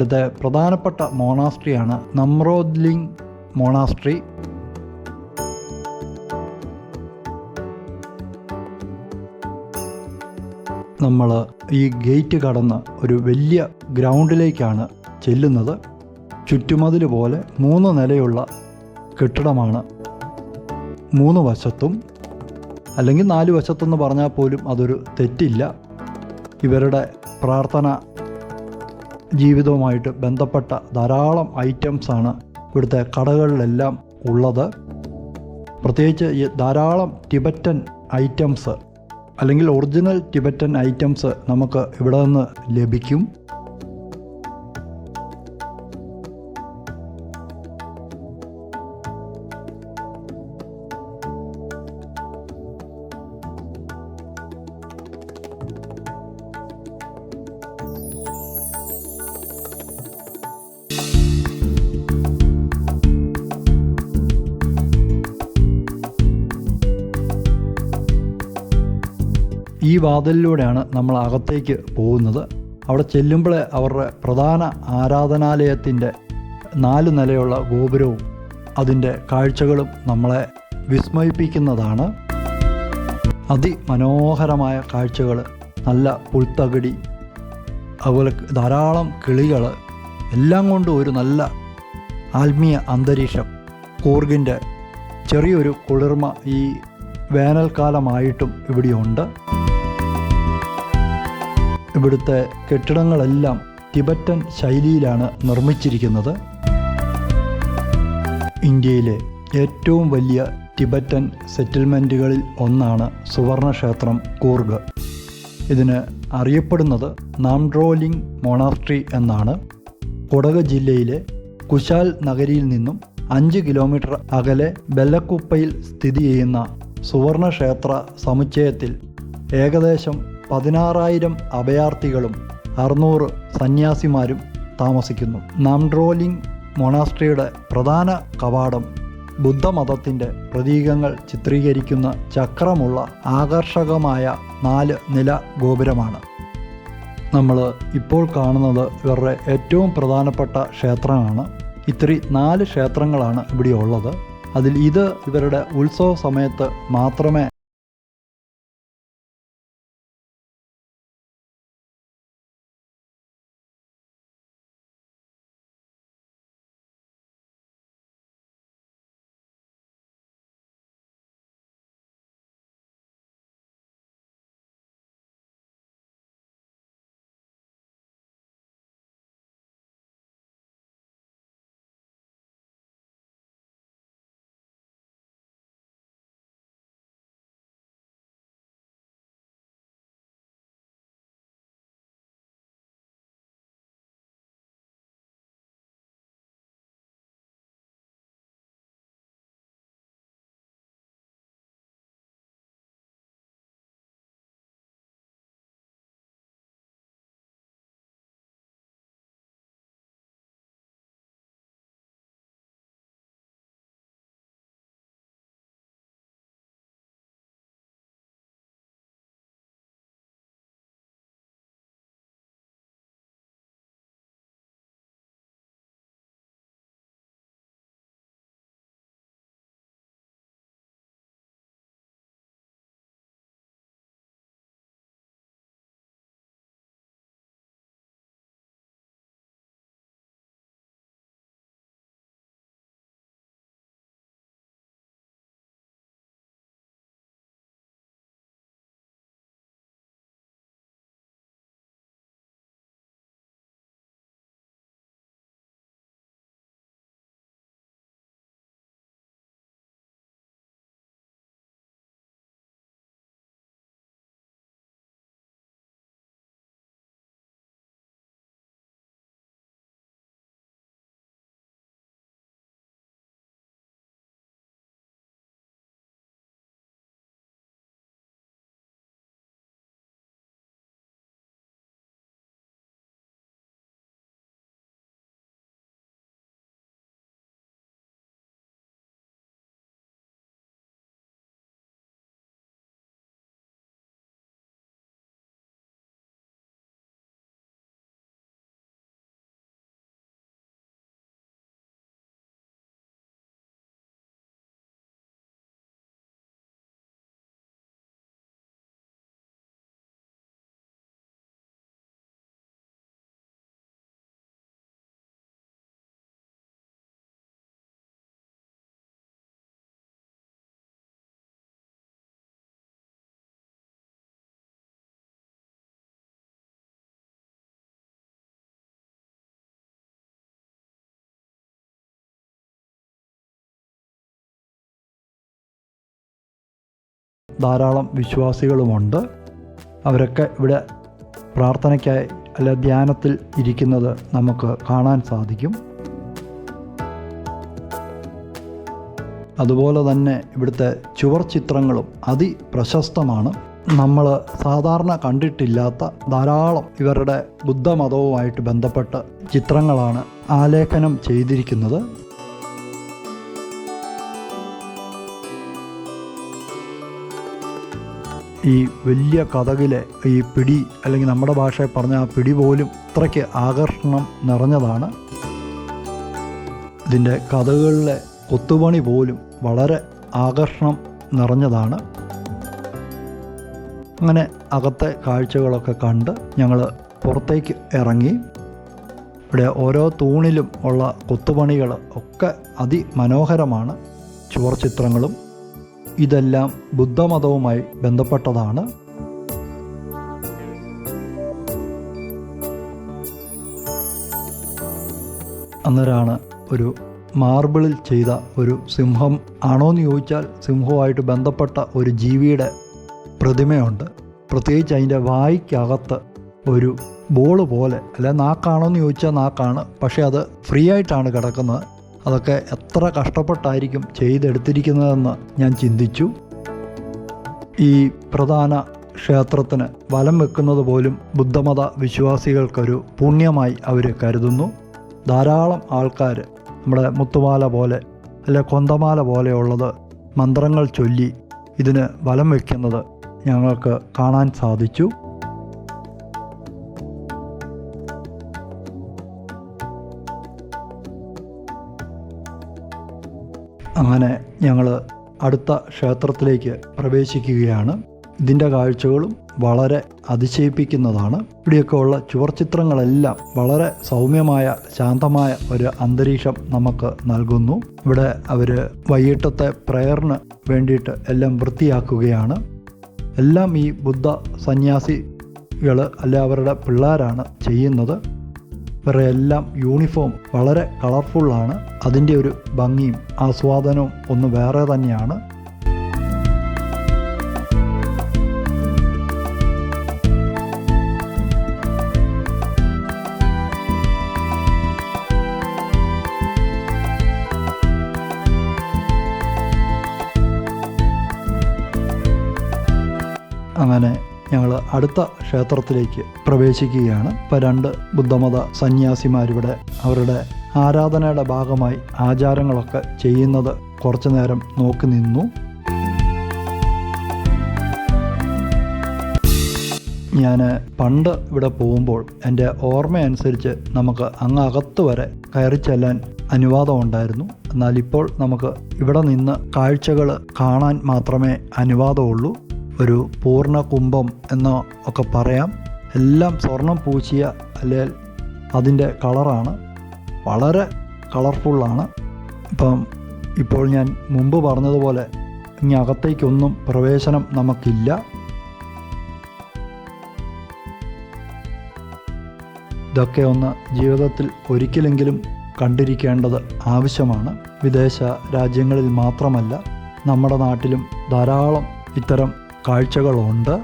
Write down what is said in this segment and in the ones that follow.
ഇവിടുത്തെ പ്രധാനപ്പെട്ട മോണാസ്ട്രിയാണ്. നമ്രോദ്ലിംഗ് മോണാസ്ട്രി. നമ്മൾ ഈ ഗേറ്റ് കടന്ന് ഒരു വലിയ ഗ്രൗണ്ടിലേക്കാണ് ചെല്ലുന്നത്. ചുറ്റുമതിൽ പോലെ മൂന്ന് നിലയുള്ള കെട്ടിടമാണ്. മൂന്ന് വശത്തും അല്ലെങ്കിൽ നാല് വശത്തെന്ന് പറഞ്ഞാൽ പോലും അതൊരു തെറ്റില്ല. ഇവരുടെ പ്രാർത്ഥന ജീവിതവുമായിട്ട് ബന്ധപ്പെട്ട ധാരാളം ഐറ്റംസാണ് ഇവിടുത്തെ കടകളിലെല്ലാം ഉള്ളത്. പ്രത്യേകിച്ച് ഈ ധാരാളം ടിബറ്റൻ ഐറ്റംസ് അല്ലെങ്കിൽ ഒറിജിനൽ ടിബറ്റൻ ഐറ്റംസ് നമുക്ക് ഇവിടെ നിന്ന് ലഭിക്കും. വാതിലിലൂടെയാണ് നമ്മൾ അകത്തേക്ക് പോകുന്നത്. അവിടെ ചെല്ലുമ്പോൾ അവരുടെ പ്രധാന ആരാധനാലയത്തിന്റെ നാല് നിലയുള്ള ഗോപുരവും അതിന്റെ കാഴ്ചകളും നമ്മളെ വിസ്മയിപ്പിക്കുന്നതാണ്. അതിമനോഹരമായ കാഴ്ചകൾ നല്ല പുൽത്തകിടി അതുപോലെ ധാരാളം കിളികൾ എല്ലാം കൊണ്ടും ഒരു നല്ല ആത്മീയ അന്തരീക്ഷം. കൂർഗിന്റെ ചെറിയൊരു കുളിർമ ഈ വേനൽക്കാലമായിട്ടും ഇവിടെയുണ്ട്. ഇവിടുത്തെ കെട്ടിടങ്ങളെല്ലാം ടിബറ്റൻ ശൈലിയിലാണ് നിർമ്മിച്ചിരിക്കുന്നത്. ഇന്ത്യയിലെ ഏറ്റവും വലിയ ടിബറ്റൻ സെറ്റിൽമെന്റുകളിൽ ഒന്നാണ് സുവർണക്ഷേത്രം കൂർഗ്. ഇതിന് അറിയപ്പെടുന്നത് നാംഡ്രോലിംഗ് മൊണാസ്ട്രി എന്നാണ്. കൊടക് ജില്ലയിലെ കുശാൽ നഗരിയിൽ നിന്നും അഞ്ച് കിലോമീറ്റർ അകലെ ബെല്ലക്കുപ്പയിൽ സ്ഥിതി ചെയ്യുന്ന സുവർണക്ഷേത്ര സമുച്ചയത്തിൽ ഏകദേശം പതിനാറായിരം അഭയാർത്ഥികളും അറുന്നൂറ് സന്യാസിമാരും താമസിക്കുന്നു. നാംഡ്രോലിംഗ് മൊണാസ്ട്രിയുടെ പ്രധാന കവാടം ബുദ്ധമതത്തിന്റെ പ്രതീകങ്ങൾ ചിത്രീകരിക്കുന്ന ചക്രമുള്ള ആകർഷകമായ നാല് നില ഗോപുരമാണ്. നമ്മൾ ഇപ്പോൾ കാണുന്നത് ഇവരുടെ ഏറ്റവും പ്രധാനപ്പെട്ട ക്ഷേത്രമാണ് ഇത്തിരി നാല് ക്ഷേത്രങ്ങളാണ് ഇവിടെ ഉള്ളത് അതിൽ ഇത് ഇവരുടെ ഉത്സവ സമയത്ത് മാത്രമേ ധാരാളം വിശ്വാസികളുമുണ്ട്. അവരൊക്കെ ഇവിടെ പ്രാർത്ഥനയ്ക്കായി അല്ല ധ്യാനത്തിൽ ഇരിക്കുന്നത് നമുക്ക് കാണാൻ സാധിക്കും. അതുപോലെ തന്നെ ഇവിടുത്തെ ചുവർ ചിത്രങ്ങളും അതിപ്രശസ്തമാണ്. നമ്മൾ സാധാരണ കണ്ടിട്ടില്ലാത്ത ധാരാളം ഇവരുടെ ബുദ്ധമതവുമായിട്ട് ബന്ധപ്പെട്ട ചിത്രങ്ങളാണ് ആലേഖനം ചെയ്തിരിക്കുന്നത്. ഈ വലിയ കഥകിലെ ഈ പിടി അല്ലെങ്കിൽ നമ്മുടെ ഭാഷയിൽ പറഞ്ഞ ആ പിടി പോലും അത്രയ്ക്ക് ആകർഷണം നിറഞ്ഞതാണ്. ഇതിന്റെ കഥകളിലെ കൊത്തുപണി പോലും വളരെ ആകർഷണം നിറഞ്ഞതാണ്. അങ്ങനെ അകത്തെ കാഴ്ചകളൊക്കെ കണ്ട് ഞങ്ങൾ പുറത്തേക്ക് ഇറങ്ങി. ഇവിടെ ഓരോ തൂണിലും ഉള്ള കൊത്തുപണികൾ ഒക്കെ അതിമനോഹരമാണ്. ചുവർ ചിത്രങ്ങളും ഇതെല്ലാം ബുദ്ധമതവുമായി ബന്ധപ്പെട്ടതാണ്. അന്നേരമാണ് ഒരു മാർബിളിൽ ചെയ്ത ഒരു സിംഹം ആണോ എന്ന് ചോദിച്ചാൽ സിംഹവുമായിട്ട് ബന്ധപ്പെട്ട ഒരു ജീവിയുടെ പ്രതിമയുണ്ട്. പ്രത്യേകിച്ച് അതിന്റെ വായിക്കകത്ത് ഒരു ബോൾ പോലെ അല്ല നാക്കാണോ എന്ന് ചോദിച്ചാൽ നാക്കാണ് പക്ഷേ അത് ഫ്രീ ആയിട്ടാണ് കിടക്കുന്നത്. അതൊക്കെ എത്ര കഷ്ടപ്പെട്ടായിരിക്കും ചെയ്തെടുത്തിരിക്കുന്നതെന്ന് ഞാൻ ചിന്തിച്ചു. ഈ പ്രധാന ക്ഷേത്രത്തിന് വലം വെക്കുന്നത് പോലും ബുദ്ധമത വിശ്വാസികൾക്കൊരു പുണ്യമായി അവർ കരുതുന്നു. ധാരാളം ആൾക്കാർ നമ്മുടെ മുത്തുമാല പോലെ അല്ലെ കൊന്തമാല പോലെയുള്ളത് മന്ത്രങ്ങൾ ചൊല്ലി ഇതിന് വലം വയ്ക്കുന്നത് ഞങ്ങൾക്ക് കാണാൻ സാധിച്ചു. അങ്ങനെ ഞങ്ങൾ അടുത്ത ക്ഷേത്രത്തിലേക്ക് പ്രവേശിക്കുകയാണ്. ഇതിന്റെ കാഴ്ചകളും വളരെ അതിശയിപ്പിക്കുന്നതാണ്. ഇവിടെയൊക്കെ ഉള്ള ചുവർച്ചിത്രങ്ങളെല്ലാം വളരെ സൗമ്യമായ ശാന്തമായ ഒരു അന്തരീക്ഷം നമുക്ക് നൽകുന്നു. ഇവിടെ അവർ വൈകിട്ടത്തെ പ്രയറിന് വേണ്ടിയിട്ട് എല്ലാം വൃത്തിയാക്കുകയാണ്. എല്ലാം ഈ ബുദ്ധ സന്യാസികൾ അല്ല അവരുടെ പിള്ളേരാണ് ചെയ്യുന്നത്. ഇവരുടെ എല്ലാം യൂണിഫോം വളരെ കളർഫുള്ളാണ് അതിന്റെ ഒരു ഭംഗിയും ആസ്വാദനവും ഒന്ന് വേറെ തന്നെയാണ്. അങ്ങനെ ഞങ്ങൾ അടുത്ത ക്ഷേത്രത്തിലേക്ക് പ്രവേശിക്കുകയാണ്. ഇപ്പോൾ രണ്ട് ബുദ്ധമത സന്യാസിമാരിവിടെ അവരുടെ ആരാധനയുടെ ഭാഗമായി ആചാരങ്ങളൊക്കെ ചെയ്യുന്നത് കുറച്ചു നേരം നോക്കി നിന്നു. ഞാൻ പണ്ട് ഇവിടെ പോകുമ്പോൾ എന്റെ ഓർമ്മയനുസരിച്ച് നമുക്ക് അങ്ങ് അകത്ത് വരെ കയറി ചെല്ലാൻ അനുവാദമുണ്ടായിരുന്നു എന്നാൽ ഇപ്പോൾ നമുക്ക് ഇവിടെ നിന്ന് കാഴ്ചകൾ കാണാൻ മാത്രമേ അനുവാദമുള്ളൂ. ഒരു പൂർണ കുംഭം എന്നോ ഒക്കെ പറയാം. എല്ലാം സ്വർണം പൂശിയ അല്ലെങ്കിൽ അതിന്റെ കളറാണ്. വളരെ കളർഫുള്ളാണ്. ഇപ്പം ഇപ്പോൾ ഞാൻ മുമ്പ് പറഞ്ഞതുപോലെ ഇനി അകത്തേക്കൊന്നും പ്രവേശനം നമുക്കില്ല. ഇതൊക്കെ ഒന്ന് ജീവിതത്തിൽ ഒരിക്കലെങ്കിലും കണ്ടിരിക്കേണ്ടത് ആവശ്യമാണ്. വിദേശ രാജ്യങ്ങളിൽ മാത്രമല്ല നമ്മുടെ നാട്ടിലും ധാരാളം ഇത്തരം കാഴ്ചകളുണ്ട്.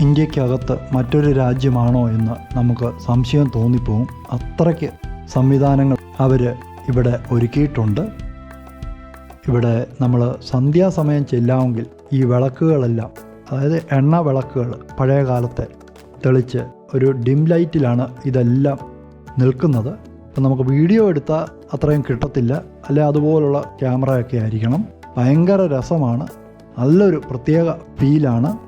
ഇന്ത്യക്കകത്ത് മറ്റൊരു രാജ്യമാണോ എന്ന് നമുക്ക് സംശയം തോന്നിപ്പോവും. അത്രയ്ക്ക് സംവിധാനങ്ങൾ അവർ ഇവിടെ ഒരുക്കിയിട്ടുണ്ട്. ഇവിടെ നമ്മൾ സന്ധ്യാസമയം ചെല്ലാമെങ്കിൽ ഈ വിളക്കുകളെല്ലാം അതായത് എണ്ണ വിളക്കുകൾ പഴയ കാലത്തെ തെളിച്ച് ഒരു ഡിം ലൈറ്റിലാണ് ഇതെല്ലാം നിൽക്കുന്നത്. അപ്പം നമുക്ക് വീഡിയോ എടുത്താൽ അത്രയും കിട്ടത്തില്ല. അല്ലെ അതുപോലുള്ള ക്യാമറയൊക്കെ ആയിരിക്കണം. ഭയങ്കര രസമാണ്. നല്ലൊരു പ്രത്യേക ഫീലാണ്.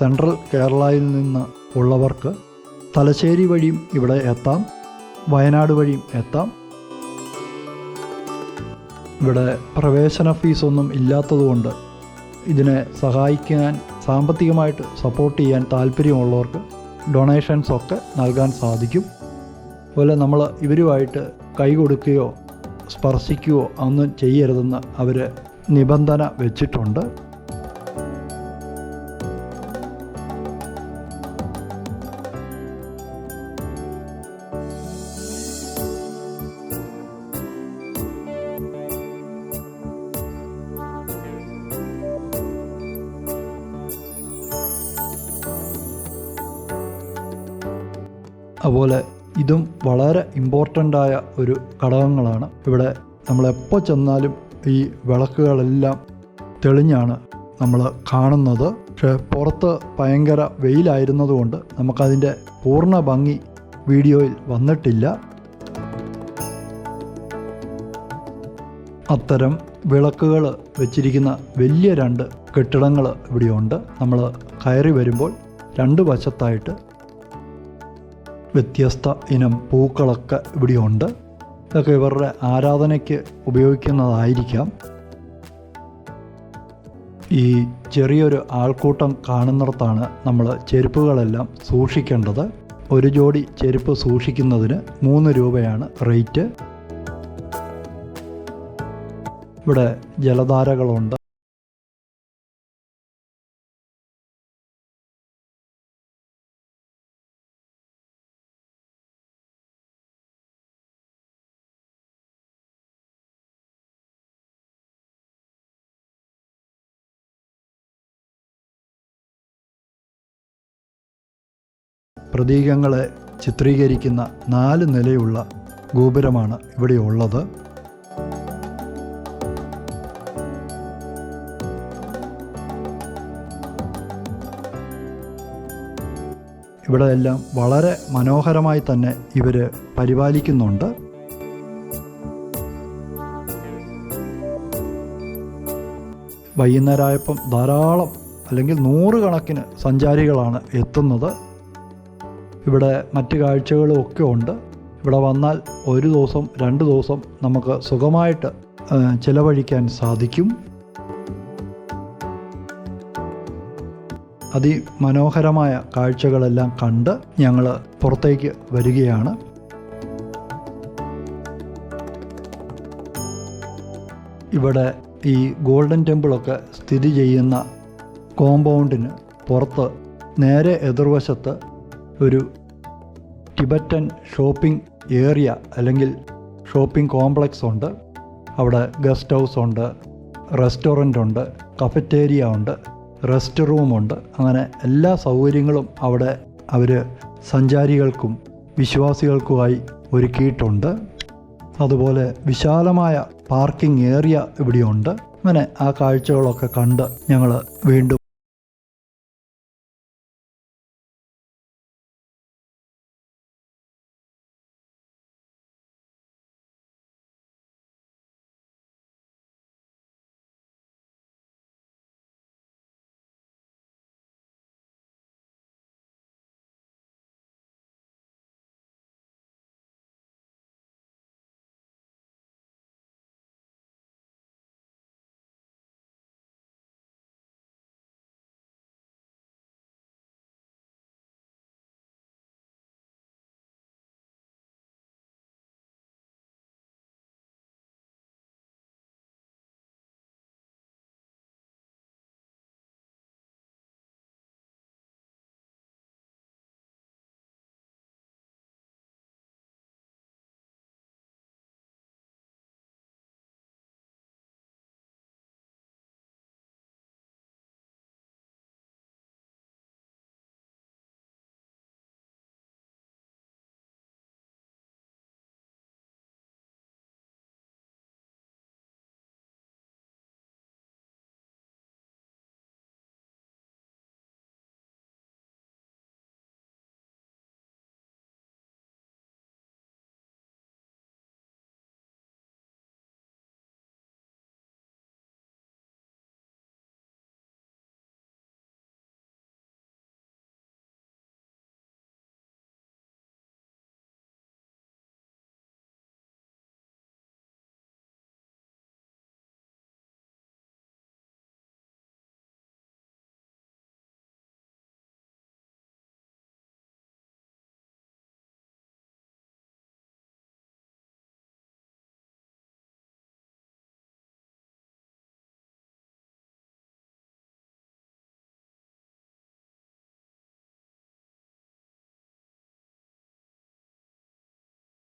സെൻട്രൽ കേരളയിൽ നിന്ന് ഉള്ളവർക്ക് തലശ്ശേരി വഴിയും ഇവിടെ എത്താം വയനാട് വഴിയും എത്താം. ഇവിടെ പ്രവേശന ഫീസൊന്നും ഇല്ലാത്തതുകൊണ്ട് ഇതിനെ സഹായിക്കാൻ സാമ്പത്തികമായിട്ട് സപ്പോർട്ട് ചെയ്യാൻ താല്പര്യമുള്ളവർക്ക് ഡൊണേഷൻസ് ഒക്കെ നൽകാൻ സാധിക്കും. അതുപോലെ നമ്മൾ ഇവരുമായിട്ട് കൈ കൊടുക്കുകയോ സ്പർശിക്കുകയോ ഒന്നും ചെയ്യരുതെന്ന് അവർ നിബന്ധന വെച്ചിട്ടുണ്ട്. ഇതും വളരെ ഇമ്പോർട്ടന്റ് ആയ ഒരു ഘടകങ്ങളാണ്. ഇവിടെ നമ്മൾ എപ്പോൾ ചെന്നാലും ഈ വിളക്കുകളെല്ലാം തെളിഞ്ഞാണ് നമ്മൾ കാണുന്നത്. പക്ഷേ പുറത്ത് ഭയങ്കര വെയിലായിരുന്നതുകൊണ്ട് നമുക്കതിന്റെ പൂർണ ഭംഗി വീഡിയോയിൽ വന്നിട്ടില്ല. അത്തരം വിളക്കുകൾ വെച്ചിരിക്കുന്ന വലിയ രണ്ട് കെട്ടിടങ്ങൾ ഇവിടെയുണ്ട്. നമ്മൾ കയറി വരുമ്പോൾ രണ്ട് വശത്തായിട്ട് വ്യത്യസ്ത ഇനം പൂക്കളൊക്കെ ഇവിടെയുണ്ട്. ഇതൊക്കെ ഇവരുടെ ആരാധനയ്ക്ക് ഉപയോഗിക്കുന്നതായിരിക്കാം. ഈ ചെറിയൊരു ആൾക്കൂട്ടം കാണുന്നിടത്താണ് നമ്മൾ ചെരുപ്പുകളെല്ലാം സൂക്ഷിക്കേണ്ടത്. ഒരു ജോഡി ചെരുപ്പ് സൂക്ഷിക്കുന്നതിന് മൂന്ന് രൂപയാണ് റേറ്റ്. ഇവിടെ ജലധാരകളുണ്ട്. പ്രതീകങ്ങളെ ചിത്രീകരിക്കുന്ന നാല് നിലയുള്ള ഗോപുരമാണ് ഇവിടെയുള്ളത് ഇവിടെ എല്ലാം വളരെ മനോഹരമായി തന്നെ ഇവർ പരിപാലിക്കുന്നുണ്ട്. വൈകുന്നേരമായപ്പം ധാരാളം അല്ലെങ്കിൽ നൂറുകണക്കിന് സഞ്ചാരികളാണ് എത്തുന്നത്. ഇവിടെ മറ്റ് കാഴ്ചകളും ഒക്കെ ഉണ്ട്. ഇവിടെ വന്നാൽ ഒരു ദിവസം രണ്ട് ദിവസം നമുക്ക് സുഖമായിട്ട് ചിലവഴിക്കാൻ സാധിക്കും. അതിമനോഹരമായ കാഴ്ചകളെല്ലാം കണ്ട് ഞങ്ങൾ പുറത്തേക്ക് വരികയാണ്. ഇവിടെ ഈ ഗോൾഡൻ ടെമ്പിളൊക്കെ സ്ഥിതി ചെയ്യുന്ന കോമ്പൗണ്ടിന് പുറത്ത് നേരെ എതിർവശത്ത് ഒരു ടിബറ്റൻ ഷോപ്പിംഗ് ഏരിയ അല്ലെങ്കിൽ ഷോപ്പിംഗ് കോംപ്ലക്സ് ഉണ്ട്. അവിടെ ഗസ്റ്റ് ഹൗസ് ഉണ്ട് റെസ്റ്റോറന്റ് ഉണ്ട് കഫറ്റേരിയ ഉണ്ട് റെസ്റ്റ് റൂമുണ്ട് അങ്ങനെ എല്ലാ സൗകര്യങ്ങളും അവിടെ അവർ സഞ്ചാരികൾക്കും വിശ്വാസികൾക്കുമായി ഒരുക്കിയിട്ടുണ്ട്. അതുപോലെ വിശാലമായ പാർക്കിംഗ് ഏരിയ ഇവിടെയുണ്ട്. അങ്ങനെ ആ കാഴ്ചകളൊക്കെ കണ്ട് ഞങ്ങൾ വീണ്ടും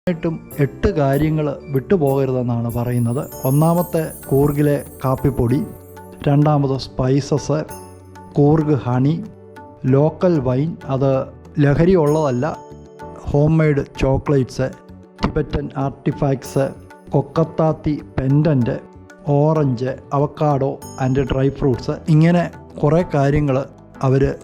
ായിട്ടും എട്ട് കാര്യങ്ങൾ വിട്ടുപോകരുതെന്നാണ് പറയുന്നത്. ഒന്നാമത്തെ കൂർഗിലെ കാപ്പിപ്പൊടി രണ്ടാമത് spices Coorg honey local wine അത് ലഹരി ഉള്ളതല്ല home made chocolates Tibetan artifacts കൊക്കത്താത്തി pendant orange avocado and dry fruits. ഇങ്ങനെ കുറേ കാര്യങ്ങൾ അവർ